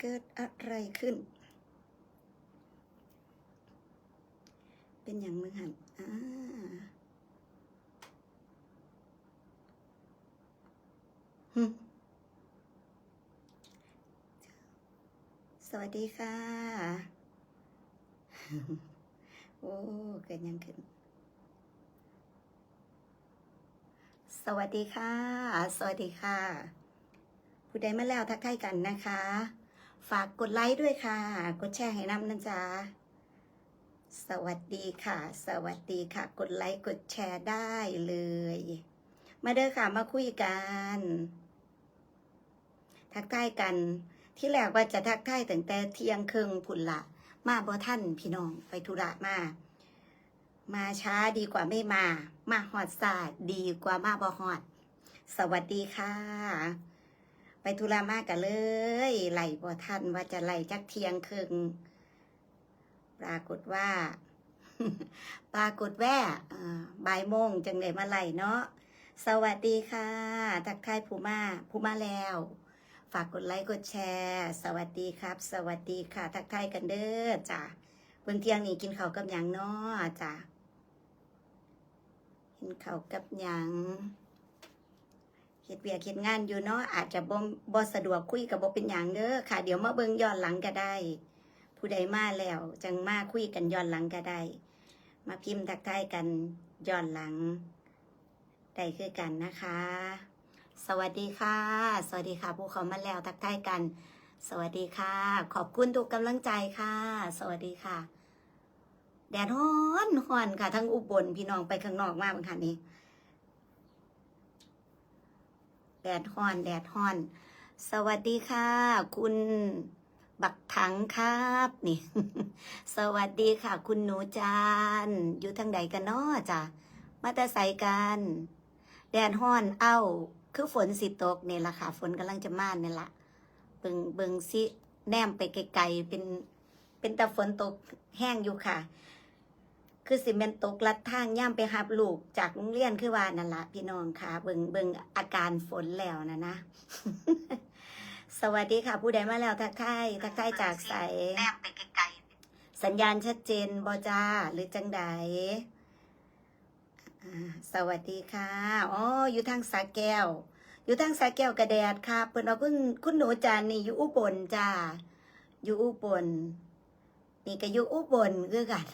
เกิดอะไรขึ้น เป็นอย่างมึงหันอ่าสวัสดีค่ะ โอ้ เกิดยังขึ้น สวัสดีค่ะ สวัสดีค่ะ ผู้ใดมาแล้วทักทายกันนะคะ ฝากกดไลค์ด้วยค่ะ กดแชร์ให้น้ำนะจ๊ะ สวัสดีค่ะ สวัสดีค่ะ กดไลค์กดแชร์ได้เลย มาเด้อค่ะมาคุยกัน ทักทายกัน ที่แรกว่าจะทักทายตั้งแต่เที่ยงครึ่งผุนละมาบ่ท่านพี่น้องไปธุระมา มาช้าดีกว่าไม่มา มาหอดศาสตร์ดีกว่ามาบ่หอด สวัสดีค่ะ ไปธุระมากกันเลยไหลบ่ทันว่าจะไหลจักเทียงครึงปรากฏว่า ปรากฏแว่บ่ายโมงจังเลยมาไหลเนาะสวัสดีค่ะ ทักทายผู้มาผู้มาแล้ว ฝากกดไลค์กดแชร์ สวัสดีครับ สวัสดีค่ะ ทักทายกันเด้อจ้ะเบิ่งเที่ยงนี้กินข้าวกับหยังเนาะจ้ะกินข้าวกับหยัง เฮ็ดเวียกเฮ็ดงานอยู่เนาะอาจจะบ่บ่สะดวกคุยกับบ่เป็นหยังเด้อค่ะ เดี๋ยวมาเบิ่งย้อนหลังก็ได้ ผู้ใดมาแล้วจังมาคุยกันย้อนหลังก็ได้ มาพิมพ์ทักทายกันย้อนหลังได้คือกันนะคะ สวัสดีค่ะ สวัสดีค่ะ ผู้เขามาแล้วทักทายกัน สวัสดีค่ะ ขอบคุณทุกกำลังใจค่ะ สวัสดีค่ะ แดดฮ้อนฮ้อนค่ะ ทั้งอุบลพี่น้องไปข้างนอกมากบางคันนี้ แดดฮ้อน แดดฮ้อน สวัสดีค่ะ คุณบักถังครับนี่ สวัสดีค่ะ คุณหนูจานอยู่ทางใดกันนาะจ้ะมาแต่ใส่กันแดดฮ้อนเอ้า คือฝนสิตกเนี่ยละค่ะ ฝนกำลังจะมาเนี่ยละเบิงเบิงสิแนมไปไกลๆเป็น เป็นแต่ฝนตกแห้งอยู่ค่ะ คือสิเมนตกลัดทางย่ำไปหับลูกจากโรงเรียนคือว่านั่นละพี่น้องค่ะ เบิงเบิงอาการฝนแล้วนะนะ สวัสดีค่ะ ผู้ใดมาแล้วทักทายทักทายจากใสแนบไปไกลสัญญาณชัดเจนบอจ้าหรือจังใดสวัสดีค่ะอ๋ออยู่ทางสาแก้ว อยู่ทางสาแก้วกระแดดค่ะเพิ่นเอาคุณคุณหนูจานนี่อยู่อุบลจ้าอยู่อุบล นี่ก็อยู่อุบลคือกัน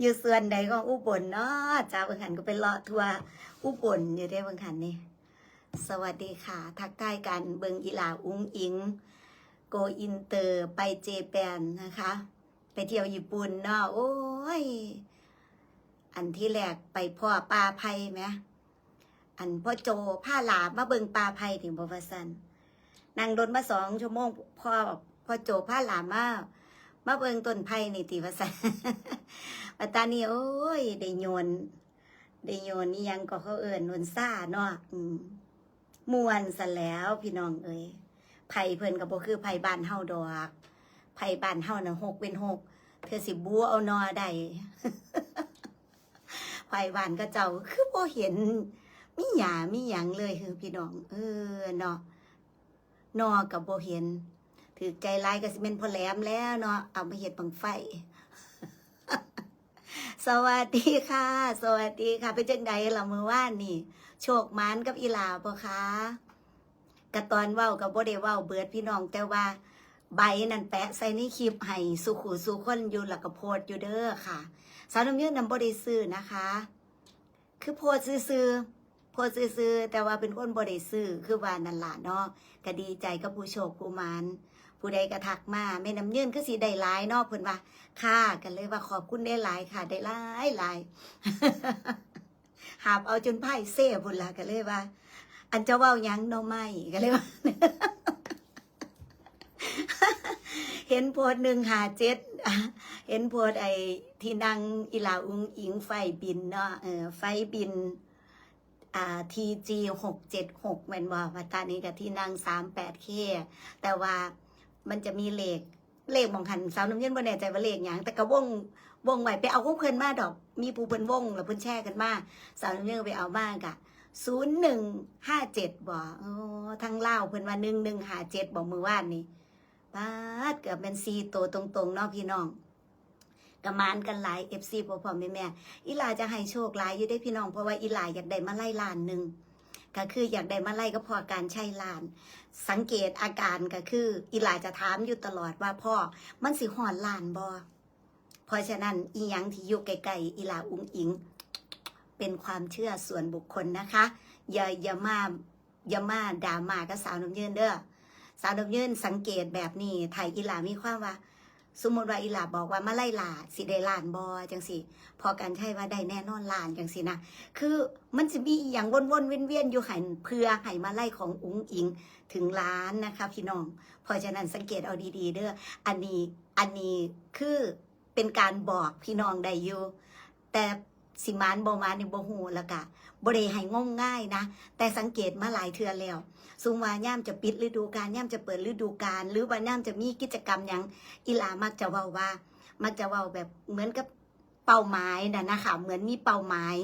อยู่ส่วนใดของอุบลเนาะจ้าบางขันก็เป็นเลาะทัวร์อุบลอยู่ได้บางขันนี่สวัสดีค่ะ ทักทายกันเบิงอีหลาอุ้งอิง โกอินเตอร์ไปเจแปนนะคะ ไปเที่ยวญี่ปุ่นเนาะโอ้ย อันที่แรกไปพ่อปลาไผ่ไหมอันพ่อโจผ้าหลามาเบิงปลาไผ่ถึงบวสันนั่งรถมาสองชั่วโมงพ่อพ่อโจผ้าหลามา มาเบิงต้นไผ่นี่ติวสันปัตตานีโอ้ย ได้โยน ได้โยนนี่ยังก็เขาเอิญนนซ่าเนาะอืมมวนซะแล้วพี่น้องเอ้ยไผ่เพิ่นก็บ่คือไผ่บ้านเฮาดอกไผ่บ้านเฮาน่ะหกเป็นหกเธอสิบัวเอานอได้ไผ่บ้านก็เจ้าคือบ่เห็นมีหยามีหยังเลยคือพี่น้อง เออเนาะนอกับบ่เห็น ถือใจร้ายก็สิเป็นพอแหลมแล้วเนาะเอามาเฮ็ดบังไฟ สวัสดีค่ะ สวัสดีค่ะเป็นจังใดล่ะมื้อว่านนี่ โชคมานกับอีหลาบ่คะกระตอนเว้ากับบ่ได้เว้าเบิดพี่น้องแต่ว่าใบนั่นแปะใส่ในคลิปให้สุขูสุคนอยู่แล้วก็โพสต์อยู่เด้อค่ะ สาวน้ำยืนนำบริซื้อนะคะ คือโพสต์ซื้อๆโพสซื้อๆแต่ว่าเป็นคนบริซื้อคือว่านั่นล่ะเนาะก็ดีใจกับผู้โชคผู้มาน ผู้ใดกระทักมาแม่น้ำยื่นคือสีได้หลายนาะเพิ่นว่า ค่ะกันเลยว่าขอบคุณได้หลายค่ะ ได้หลายหลายหาบเอาจนไพ่เซ่พุ่นละกันเลยว่า อันเจ้าเว้ายังนาะไม่กันเลยว่า เห็นโพสต์หนึ่งหาเจ็ดเห็นโพสต์ไอ้ที่นั่งอีลาอุงอิงไฟบินเนาะเออไฟบินอ่าทีจีหกเจ็ดหกแมนบอกว่าตอนนี้กับที่นั่งสามแปดเคแต่ว่า มันจะมีเลขเลขมองหันสาวน้ำเย็นบ่แน่ใจว่าเลขอย่างแต่ก็วงวงไหวไปเอาของเพิ่นมาดอก มีผู้เพิ่นวงแล้วเพิ่นแช่กันมาสาวน้ำเย็นไปเอามากะศูนย์หนึ่งห้าเจ็ดบ่โอ้ทั้งเล่าเพิ่นว่าหนึ่งหนึ่งห้าเจ็ดบอกมือว่านนี่ปาดเกือบเป็นซีโตวตรงๆเนาะพี่น้องกระมานกันหลายเอฟซีพ่อพ่อแม่แม่อีหลาจะให้โชคหลายอยู่ได้พี่น้องเพราะว่าอีหลาอยากได้มาไล่ลานหนึ่ง ก็คืออยากได้มาไล่ก็พอการใช้ลาน สังเกตอาการก็คืออีหลาจะถามอยู่ตลอดว่าพ่อมันสิหอนลานบ่เพราะฉะนั้นอีหยังที่อยู่ไกลๆอีหลาอุ้งอิง เป็นความเชื่อส่วนบุคคลนะคะ อย่าอย่ามาอย่ามาด่ามากับสาวน้ำเยินเด้อสาวน้ำเยินสังเกตแบบนี้ไทยอีหลามีความว่า สมมติว่าอีหลาบอกว่ามาไล่ลาสิได้ลานบอจังสิพอกันใช่ว่าได้แน่นอนลานจังสินะคือมันจะมีอย่างวนๆเวียนๆอยู่หันเพื่อให้มาไล่ของอุ้งอิงถึงล้านนะคะพี่น้องเพราะฉะนั้นสังเกตเอาดีๆเด้ออันนี้อันนี้คือเป็นการบอกพี่น้องได้อยู่แต่สิมานบอมานในบ่ฮูแล้วกะบ่ได้ให้งมง่ายนะ แต่สังเกตมาหลายเทือแล้ว ซุมว่าย่ามจะปิดฤดูกาลย่ามจะเปิดฤดูกาลหรือว่าย่ามจะมีกิจกรรมหยังอีหลามักจะเว้าว่า มักจะเว้าแบบเหมือนกับเป้าหมายนะนะคะเหมือนมีเป้าหมาย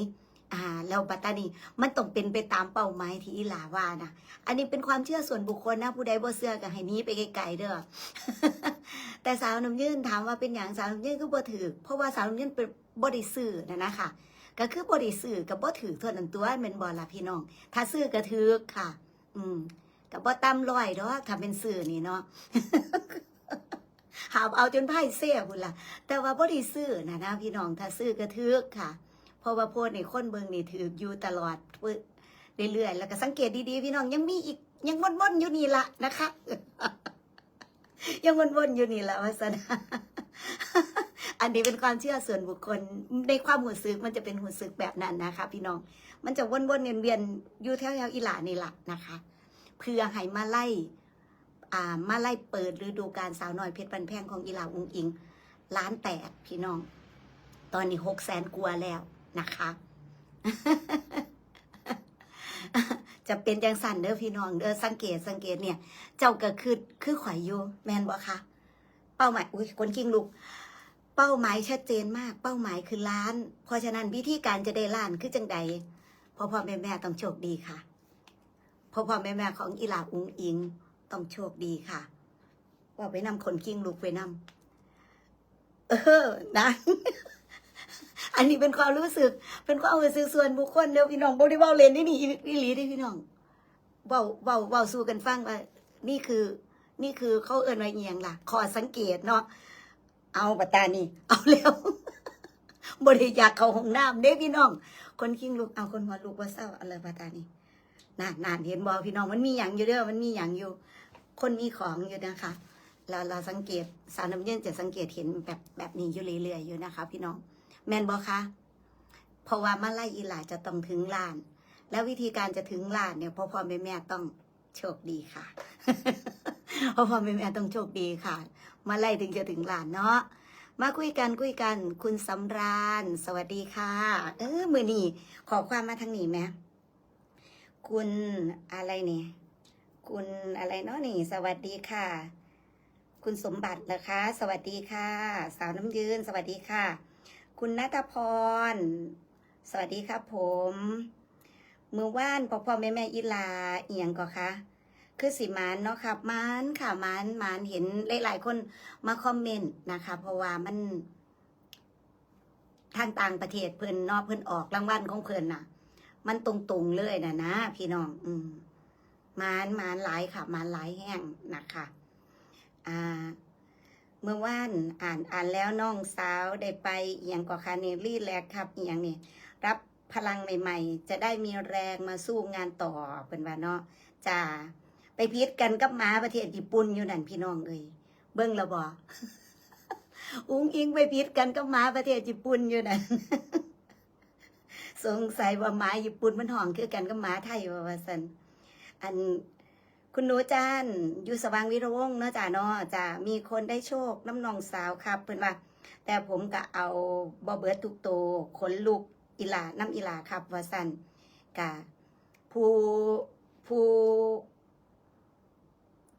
อ่าแล้วปัตตานีมันต้องเป็นไปตามเป้าหมายที่อีหลาว่านะอันนี้เป็นความเชื่อส่วนบุคคลนะผู้ใดบ่เชื่อก็ให้นี้ไปไกลๆเด้อแต่สาวน้ำยื่นถามว่าเป็นอย่างสาวน้ำยื่นก็บ่ถือเพราะว่าสาวน้ำยื่นเป็นบ่ได้ซื้อนะนะคะก็คือบ่ได้ซื้อกับบ่ถือเท่านั้นตัวแม่นบ่ล่ะพี่น้อง ถ้าซื้อก็ถือค่ะ อืมกับ่ตั้มลอยดอกถ้าเป็นสื่อนี่เนาะหาเอาจนไพ่เสียคุณล่ะ แต่ว่าบ่ได้ซื้อนะนะพี่น้องถ้าซื้อก็ทึกค่ะ เพราะว่าโพดในคนเบิงนี่ถืออยู่ตลอดเรื่อยๆแล้วก็สังเกตดีๆ พี่น้องยังมีอีกยังวนๆอยู่นี่ละนะคะ ยังวนๆอยู่นี่แหละวาสนาอันนี้เป็นความเชื่อส่วนบุคคลในความหูซึกมันจะเป็นหูซึกแบบนั้นนะคะ พี่น้อง มันจะวนๆเวียนๆอยู่แถวๆอีหลานี่ละนะคะ เพื่อให้มาไล่อ่ามาไล่เปิดฤดูการสาวน้อยเพชรบันแพงของอีหลาอุงอิงล้านแตกพี่น้อง ตอนนี้หกแสนกว่าแล้วนะคะ จะเป็นจังสันเด้อพี่น้องเด้อสังเกตสังเกตเนี่ย เจ้าก็คือคือข่อยอยู่แมนบ่คะเป้าหมายอุ้ยคนกิ้งลูก เป้าหมายชัดเจนมาก เป้าหมายคือล้าน เพราะฉะนั้นวิธีการจะได้ล้านคือจังใดพ่อพ่อแม่แม่ต้องโชคดีค่ะพ่อพ่อแม่แม่ของอีหลาอุงอิงต้องโชคดีค่ะว่าไปนำคนกิ้งลูกไปนำเออนะ อันนี้เป็นความรู้สึก เป็นความรู้สึกส่วนบุคคลเดียวพี่น้องบริวารเลนนี่นี่อีหลีด้พี่น้องเบาเบาเบาสู้กันฟังว่านี่คือ นี่คือเขาเอินว่าเอียงล่ะขอสังเกตเนาะเอาปตานี่เอาแล้วบริอยากเข้าห้องน้ำเด้พี่น้อง คนคิงลูกเอาคนหัวลูกว่าเศร้าอะไรปตานี่นานนานเห็นบอพี่น้องมันมีอย่างอยู่เด้อมันมีอย่างอยู่ คนมีของอยู่นะคะเราเราสังเกตสาวน้ำเย็นจะสังเกตเห็นแบบแบบนี้อยู่เรื่อยๆอยู่นะคะ พี่น้อง แมนบอคะเพราะว่ามาไล่อีหลาจะต้องถึงล้าน แล้ววิธีการจะถึงล้านเนี่ยพ่อพ่อแม่แม่ต้องโชคดีค่ะพ่อพ่อแม่แม่ต้องโชคดีค่ะ มาไล่ถึงจะถึงล้านเนาะมาคุยกันคุยกัน คุณสำราญ สวัสดีค่ะ เออมือนี่ขอความมาทางนี้ไหมคุณอะไรเนี่ยคุณอะไรเนาะนี่ สวัสดีค่ะ คุณสมบัติเหรอคะ สวัสดีค่ะ สาวน้ำยืน สวัสดีค่ะ คุณนัทพร สวัสดีครับผม มือว่านพ่อพ่อแม่แม่อีลาเอียงก็คะคือสิมานเนาะครับมานค่ะมานมานเห็นหลาย ๆ คนมาคอมเมนต์นะคะ เพราะว่ามัน ทางต่างประเทศเพิ่นนอกเพิ่นออกรางวัลของเพิ่นน่ะ มันตรงๆเลยนะนะพี่น้อง อืมมานมานหลายค่ะมานหลายแห้งนะคะ อ่า เมื่อวานอ่านอ่านแล้วน้องสาวได้ไปอหย่างก่อคาเนรี่แลกครับอหย่างนี่รับพลังใหม่ ๆ จะได้มีแรงมาสู้งานต่อเป็นว่าเนาะจ้าไปพิษกันกับหมาประเทศญี่ปุ่นอยู่นั่นพี่น้องเอ้ยเบิ้งละบ่อุ้งอิงไปพิษกันกับหมาประเทศญี่ปุ่นอยู่นั่นสงสัยว่าหมาญี่ปุ่นมันห่องคือกันกับหมาไทยว่าว่าสันอัน คุณหนูจานอยู่สว่างวิรวงศ์เนาะจ้าเนาะจะมีคนได้โชคน้ำนองสาวครับเพิ่อนว่า แต่ผมก็เอาบ่เบิดทุกโตขนลุกอีหลาน้ำอีหลาครับว่าสันกะผู้ผู้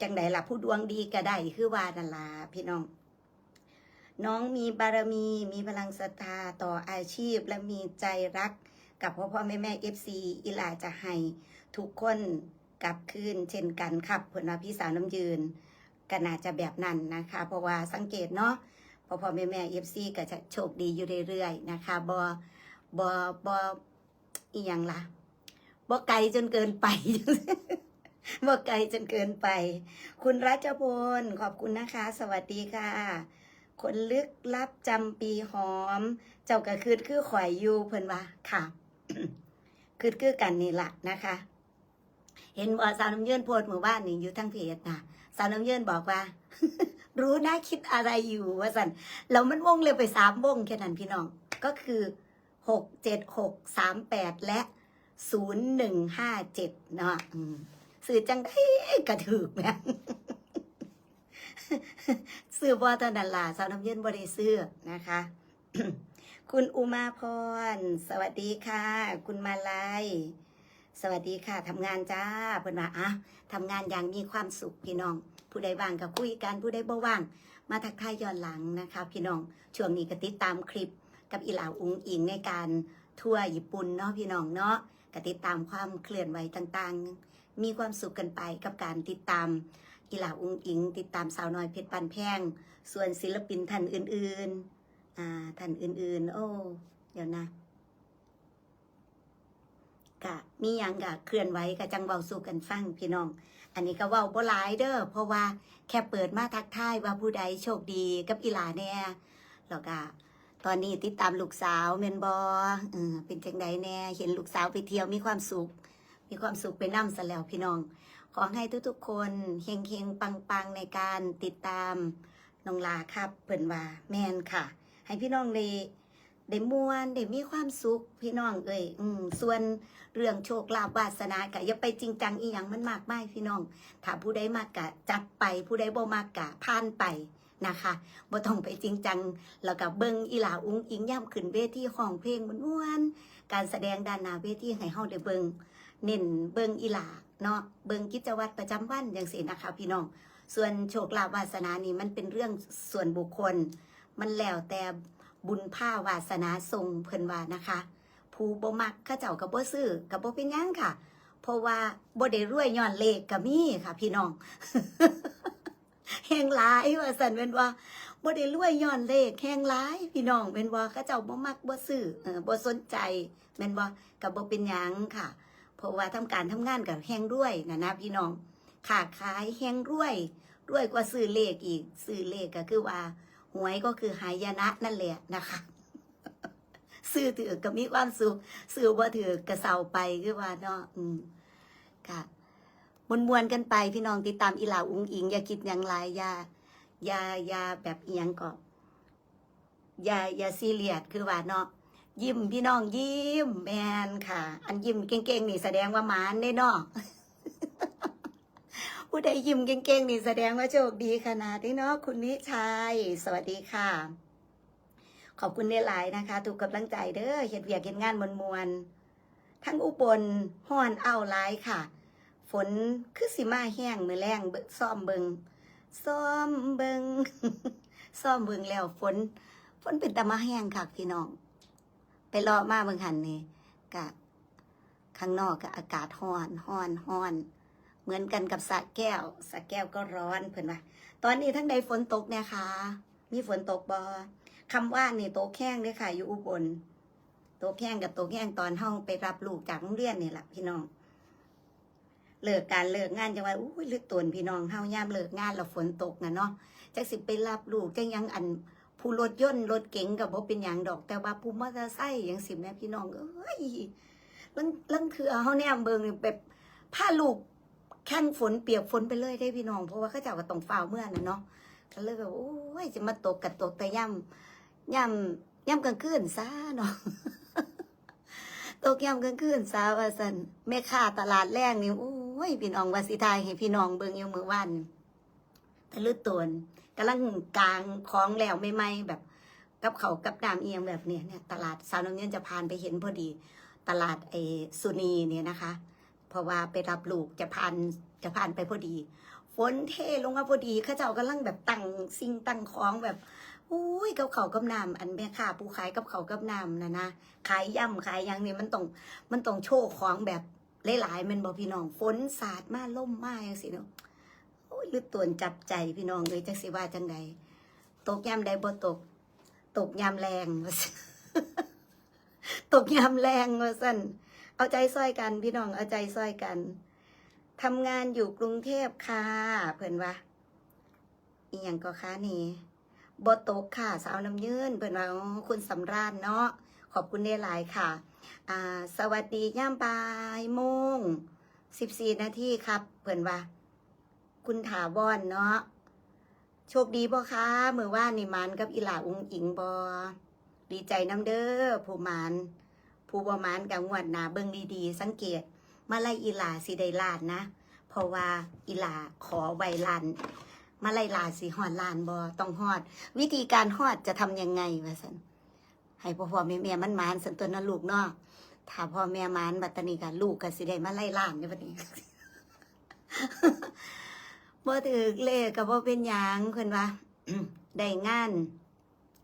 จังใดล่ะผู้ดวงดีก็ได้คือว่านั่นล่ะพี่น้อง น้องมีบารมีมีพลังศรัทธาต่ออาชีพและมีใจรัก กับพ่อพ่อแม่แม่เอฟซีอีหลาจะให้ทุกคน กลับคืนเช่นกันครับเพื่อนว่าพี่สาวน้ำยืนก็น่าจะแบบนั้นนะคะ เพราะว่าสังเกตเนาะพอพอแม่แม่เอฟซีก็จะโชคดีอยู่เรื่อยๆนะคะบอบอบออีหยังล่ะบ่ไกลจนเกินไปบ่ไกลจนเกินไป คุณรัชพลขอบคุณนะคะ สวัสดีค่ะ คนลึกลับจำปีหอม เจ้าก็คือคือข่อยอยู่เพิ่นว่าค่ะ คือคือกันนี่ละนะคะ เห็นว่าสาวน้ำเยื่นโพดหมู่บ้านนี่อยู่ทั้งเพจนะสาวน้ำเยื่นบอกว่า รู้นะคิดอะไรอยู่ว่าสันแล้วมันวงเลยไปสามวงแค่นั้นพี่น้อง ก็คือหกเจ็ดหกสามแปดและศูนย์หนึ่งห้าเจ็ดเนาะสื่อจังได้กระถือแม่ซื้อบอตอนนันลาสาวน้ำเย็นบริซื้อนะคะ คุณอุมาพร สวัสดีค่ะ คุณมาลัย สวัสดีค่ะทำงานจ้าเพิ่นว่าอะทำงานอย่างมีความสุขพี่น้อง ผู้ใดว่างก็คุยกันผู้ใดบ่ว่าง มาทักทายย้อนหลังนะคะ พี่น้องช่วงนี้ก็ติดตามคลิปกับอีหลาวอุงอิงในการทัวร์ญี่ปุ่นเนาะพี่น้องเนาะก็ติดตามความเคลื่อนไหวต่างๆ มีความสุขกันไปกับการติดตามอีหลาอุงอิง ติดตามสาวน้อยเพชรปันแพง ส่วนศิลปินท่านอื่นๆอ่าท่านอื่นๆ โอ้เดี๋ยวนะ กะมีหยังกะเคลื่อนไหวกะจังเบาสู่กันฟังพี่น้อง อันนี้ก็เว้าบ่หลายเด้อเพราะว่าแค่เปิดมาทักทายว่าผู้ใดโชคดีกับอีหลาแน่แล้วก็ตอนนี้ติดตามลูกสาวเมนบอเออเป็นจังใดแน่ เห็นลูกสาวไปเที่ยวมีความสุข มีความสุขไปนั่ซะแล้วพี่น้อง ขอให้ทุกๆคนเฮงๆปังๆในการติดตามน้องลาครับเพิ่นว่าแมนค่ะ ให้พี่น้องได้ ได้มวนได้มีความสุขพี่น้องเอ้ยอืมส่วนเรื่องโชคลาภวาสนากะอย่าไปจริงจังอีหยังมันมากมายพี่น้องถ้าผู้ใดมากกะจัดไปผู้ใดบ่มากกะผ่านไปนะคะบ่ต้องไปจริงจังแล้วก็เบิ่งอีหลาอุ้งอิงย่ำขึ้นเวทีห้องเพลงม่วนการแสดงด้านหน้าเวทีให้เฮาได้เบิ่งเน้นเบิ่งอีหลาเนาะเบิ่งกิจวัตรประจำวันจังซี่นะคะ พี่น้อง ส่วนโชคลาภวาสนานี่มันเป็นเรื่องส่วนบุคคล มันแล้วแต่ บุญผ้าวาสนาทรงเพิ่นว่านะคะ ผู้บ่มักข้าเจ้ากับบ่ซื้อกับบ่เป็นยังค่ะ เพราะว่าบ่ได้รวยย้อนเลขก็มีค่ะ พี่น้องแหงหลายว่าสันเป็นว่าบ่ได้รวยย้อนเลขแหงหลาย พี่น้องเป็นว่าข้าเจ้าบ่มักบ่ซื้อเออบ่สนใจแม่นบ่ก็บ่เป็นหยังค่ะ เพราะว่าทำการทำงานกับแหงรวยนะนะพี่น้องค้าขายแหงรวยรวยกว่าซื้อเลขอีกซื้อเลขก็คือว่า หวยก็คือหายนะนั่นแหละนะคะซื้อถือก็มีความสุขซื้อบ่ถือก็เศร้าไปคือว่าเนาะอืมค่ะมวนมวนกันไปพี่น้องติดตามอีหลาอุ้งอิง อย่าคิดอย่างไรอย่าอย่าอย่าแบบเอียงก็อย่าอย่าซีเรียสคือว่าเนาะยิ้มพี่น้องยิ้มแมนค่ะ อันยิ้มเก่งๆนี่แสดงว่าหมานได้เนาะ ผู้ใดยิ้มเก่งๆนี่แสดงว่าโชคดีขนาดนี้เนาะคุณนิชัย สวัสดีค่ะ ขอบคุณในหลายๆนะคะ ถูกกำลังใจเด้อเห็ดเวียกเห็นงานมวลมวลๆทั้งอุบลห้อนเอาหลายค่ะ ฝนคือสิมาแห้งมือแรงเบิซ่อมเบิงซ่อมเบิงซ่อมเบิงแล้วฝน ฝนเป็นตะมาแห้งค่ะพี่น้อง ไปรอมาเบิงหันนี่กะข้างนอกก็อากาศห้อนห้อนห้อน เหมือนกันกับสระแก้วสระแก้วก็ร้อนเพิ่นว่าตอนนี้ทั้งใดฝนตกเนี่ยค่ะ มีฝนตกบอคำว่านี่โตแข้งเด้อค่ะ อยู่อุบลโตแข้งกับโตแข้งตอนห้องไปรับลูกจากโรงเรียนนี่แหละพี่น้องเลิกการเลิกงานจังว่าอุ้ยลึกตวนพี่น้องเฮายามเลิกงานแล้วฝนตกนะเนาะจักสิไปรับลูกจังยังอันผู้รถยนต์รถเก๋งกับบ่เป็นหยังดอก แต่ว่าผู้มอเตอร์ไซค์ยังสิแม่พี่น้องเอ้ยลังลังคือเฮาแนมเบิงนี่แบบพาลูก แข้งฝนเปียกฝนไปเลยได้พี่น้อง เพราะว่าเขาจ้าก็ต้องฝ้าเมื่อนะเนาะก็เลยแบบโอ้ยจะมาตกกับตกแต่ย่ำย่ำย่ำกลางคืนซะเนาะตกย่ำกลางคืนซะว่าสันแม่ค้าตลาดแรงนี่โอ้ยพี่น้องวาสิทายให้พี่น้องเบิ่งอยู่มือวันตะลึดตวนกำลังกลางของแล้วใหม่แบบ กับเขากับน้ำเอียงแบบเนี้ยเนี่ยตลาดสาวน้ำเงินจะผ่านไปเห็นพอดี ตลาดไอสุนีเนี่ยนะคะ เพราะว่าไปรับลูกจะผ่านจะผ่านไปพอดี ฝนเทลงมาพอดีข้าเจ้ากำลังแบบตั้งสิ่งตั้งของแบบอุ้ยกับเขากับน้ำอันแม่ค้าผู้ขายกับเขากับน้ำนะนะขายย่ำขายยังเนี่ยมันต้องมันต้องโชว์ของแบบหลายๆมันบอกพี่น้องฝนสาดมาล่มมาอย่างสิเนาะโอ้ยหรือตวนจับใจพี่น้องเลยจักสิว่าจังใดตกยามใดบ่ตก ตกยามแรงตกยามแรงว่าสั่น เอาใจซ้อยกันพี่น้องเอาใจซ้อยกันทำงานอยู่กรุงเทพค่ะเพิ่อนว่าอีหยังก็ค้านี่บ่ตกค่ะ สาวน้ำยืนเพิ่อนว่าคุณสำราญเนาะขอบคุณได้หลายค่ะ อ่า สวัสดีย่ามบ่ายโมงสิบสี่นาทีครับ เพิ่อนว่า คุณถาวรเนาะโชคดีบ่คะมือว่านนี่มันกับอีหลาอุงอิงบอดีใจน้ำเด้อผู้มาน ผู้บ่หมานกับงวดหนาเบิ่งดีๆ สังเกตมาไล่อีหลาสิได้ลานนะ เพราะว่าอีหลาขอไวลานมาไล่ลาสิหอดลานบอต้องหอด วิธีการหอดจะทำยังไงวะสันให้พ่อพ่อแม่แม่มันมานสันตัวนะลูกเนาะถ้าพ่อแม่มานบัตนีกันลูกก็สิได้มาไล่ลานในบัดนี้บ่ถือเลขก็บ่เป็นหยังเพิ่นว่าได้งาน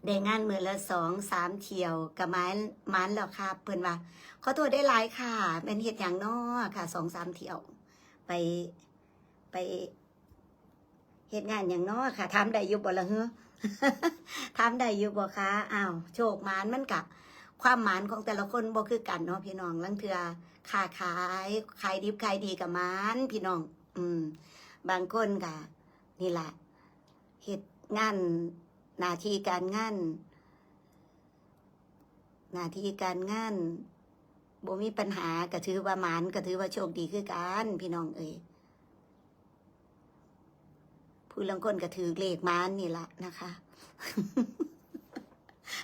ได้งานมือละสองสามเที่ยวกับมันมันแล้วครับเพิ่อนว่าขอตัวได้หลายค่ะเป็นเฮ็ดหยังน้อค่ะสองสามเที่ยว ไปไปเฮ็ดงานหยังน้อค่ะถาได้ยู่บ่ละเฮ้อถาได้ยู่บ่คะอ้าวโชคมานมันกะความหมานของแต่ละคนบ่คือกันเนาะพี่น้องลังเทือค้าขายขายดิบขายดีกับมานพี่น้อง อืม บางคนกะนี่แหละเฮ็ดงาน หน้าที่การงานหน้าที่การงานบ่มีปัญหาก็ถือว่าหมานก็ถือว่าโชคดีคือกันพี่น้องเอ้ยผู้ลังคนก็ถือเลขมานนี่ละนะคะ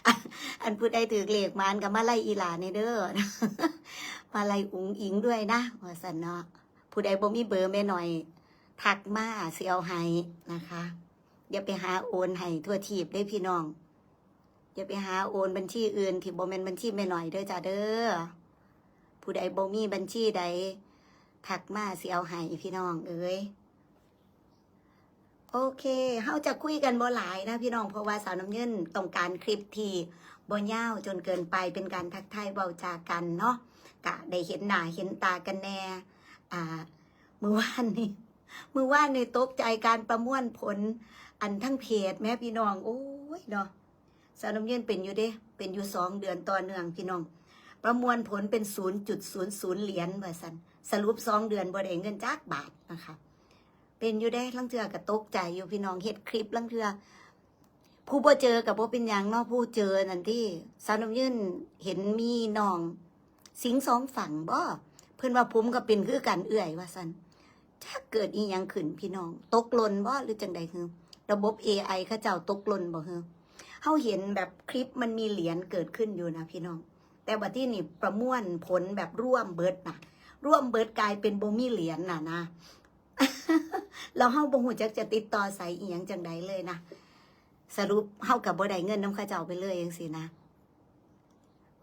อันอันผู้ใดถือเลขมานก็มาไล่อีหลาในเด้อมาไล่อุ๋งอิงด้วยนะว่าสันเนาะผู้ใดบ่มีเบอร์แม่หน่อย ทักมาเสียเอาให้นะคะ อย่าไปหาโอนให้ทั่วทีบได้พี่น้อง อย่าไปหาโอนบัญชีอื่นที่บ่แม่นบัญชีแม่หน่อยเด้อจ้าเด้อผู้ใดบ่มีบัญชีใดทักมาสียเอาให้พี่น้องเอ้ยโอเคเฮาจะคุยกันบ่หลายนะพี่น้องเพราะว่าสาวน้ำเงินต้องการคลิปที่บ่ยาวจนเกินไปเป็นการทักทายเบาจากันเนาะกะได้เห็นหน้าเห็นตากันแน่อ่าเมื่อวานนี้เมื่อวานในตกใจการประมวลผล อันทั้งเพจแม่พี่น้อง โอ้ยเนาะสาวน้ำเย็นเป็นอยู่เด้ เป็นอยู่สองเดือนต่อเนื่องพี่น้อง ประมวลผลเป็นศูนย์จุดศูนย์ศูนย์เหรียญว่าสันสรุปสองเดือนบ่ได้เงินจักบาทนะคะ เป็นอยู่ได้ลังเทือกับตกใจอยู่พี่น้องเฮ็ดคลิปลังเทือผู้บ่เจอกับบ่เป็นยังนาะผู้เจอนั่นที่สาวน้ำยืนเห็นมีน้อง สิงสองฝั่งบ่เพิ่อนว่าผมก็เป็นคือกันเอื่อยว่าสันถ้าเกิดอีหยังขึ้นพี่น้อง ตกหล่นบ่หรือจังใดคือ ระบบ AI เขาเจ้าตกหล่นบ่คือเฮาเห็นแบบคลิปมันมีเหรียญเกิดขึ้นอยู่นะพี่น้อง แต่บัดที่นี่ประมวลผลแบบร่วมเบิดนะร่วมเบิดกลายเป็นโบมีเหรียญน่ะนะแล้วเฮาบ่ฮู้จักจะติดต่อใส่อีหยังจังใดเลยนะสรุปเฮากับบ่ได้เงินนำเขาเจ้าไปเลยจังซี่นะ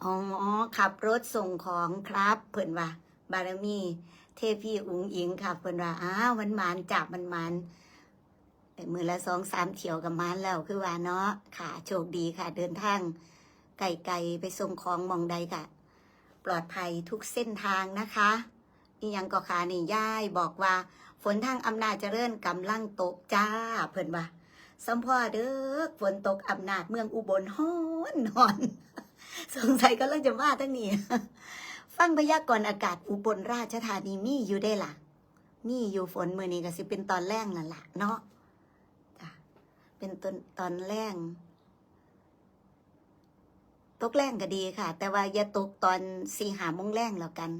อ๋อขับรถส่งของครับ เพิ่นว่า บารมี เทพี่อุงอิงค่ะเพิ่นว่าอ้าวมันมานจับมันมานแต่ มือละสองสามเที่ยวกับมันแล้วคือว่าเนาะค่ะ โชคดีค่ะ เดินทางไกลๆไปส่งของมองใดค่ะ ปลอดภัยทุกเส้นทางนะคะอีหยังก็ขานี่ย่ายบอกว่า ฝนทางอำนาจเจริญกำลังตกจ้า เพิ่นว่าสัมพ่อเด้อฝนตกอำนาจเมืองอุบลฮ้อนหอน สงสัยก็เริ่มจะมาทั้งนี้ฟังพยากรณ์อากาศอุบลราชธานีมีอยู่ได้ล่ะ มีอยู่ฝนมือนี้ก็สิเป็นตอนแรกนั่นล่ะเนาะ เป็นตอนตอนแรกตกแรงก็ดีค่ะ แต่ว่าอย่าตกตอนสี่หามงแรงแล้วกัน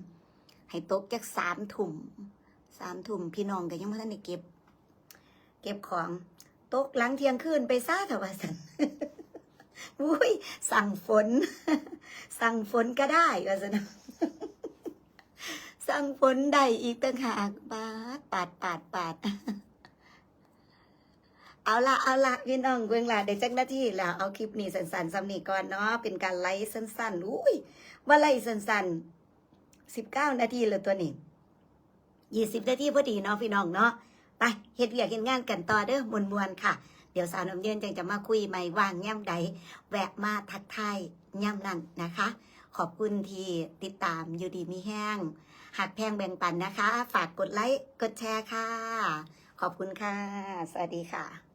ให้ตกจากสามถุ่มสามถุ่มพี่น้องก็ยังไม่ทันได้เก็บ เก็บของตกหลังเที่ยงคืนไปซ่าเถอะว่าสันอุ้ยสั่งฝน สั่งฝนก็ได้ว่าสันสั่งฝนได้อีกต่างหากปาดปาดปาดปาด เอาละเอาละพี่น้องเวงหลาได้จักนาทีแล้วเอาคลิปนี้สั้นๆสำนีก่อนเนาะเป็นการไลฟ์สั้นๆอุ้ยว่าไลฟ์สั้นๆสิบเก้านาทีเลยตัวนี้ยี่สิบนาทีพอดีเนาะพี่น้องเนาะไปเฮ็ดเวียกเฮ็ดงานกันต่อเด้อมวนๆค่ะ เดี๋ยวสาวน้ำเย็นจังจะมาคุยไม่ว่างย่ำใดแวะมาทักทายย่ำนั่นนะคะ ขอบคุณที่ติดตามอยู่ดีมีแห้งหักแพงแบ่งปันนะคะ ฝากกดไลค์กดแชร์ค่ะ ขอบคุณค่ะ สวัสดีค่ะ